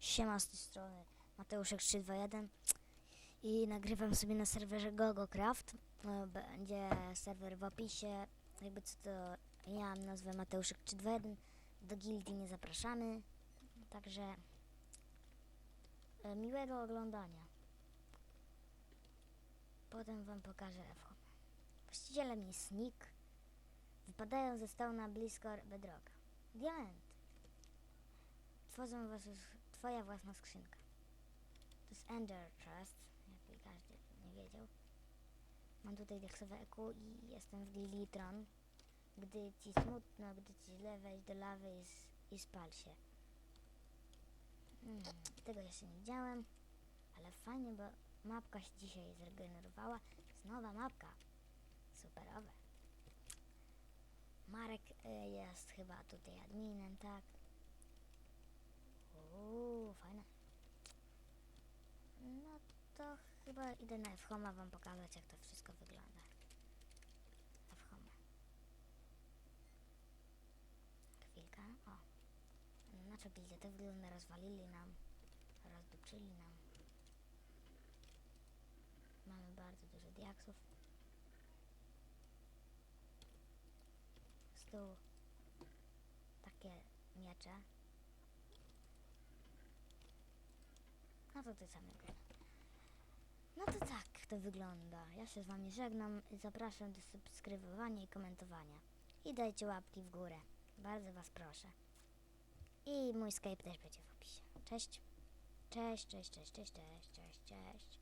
Siema z tej strony Mateuszek 321 i nagrywam sobie na serwerze GogoCraft. No, Będzie serwer w opisie. Jakby co to ja mam nazwę Mateuszek 321. Do gildii nie zapraszamy. Także e, miłego oglądania. Potem wam pokażę FHOM. Właścicielem jest Nick. Wypadają ze stołu na blisko bedrocka. Diament. Tworzą was już twoja własna skrzynka. To jest Ender Trust, jakby każdy nie wiedział. Mam tutaj deksowe EQ i jestem w gildii. Gdy ci smutno, gdy ci źle, wejdź do lawy i, i spal się. Hmm, tego jeszcze nie widziałem, ale fajnie, bo mapka się dzisiaj zregenerowała. Jest nowa mapka. Superowe. Marek y, jest chyba tutaj adminem, tak? Uuu, fajne. No to chyba idę na Fhoma wam pokazać jak to wszystko wygląda. Fhoma. Chwilkę. O. Na co gildia to wygląda? Rozwalili nam. Rozdupczyli nam. Mamy bardzo dużo diaksów. Z tyłu takie miecze. No to ty sam wygląda. No to tak to wygląda. Ja się z wami żegnam. Zapraszam do subskrybowania i komentowania. I dajcie łapki w górę. Bardzo was proszę. I mój Skype też będzie w opisie. Cześć. Cześć, cześć, cześć, cześć, cześć, cześć, cześć.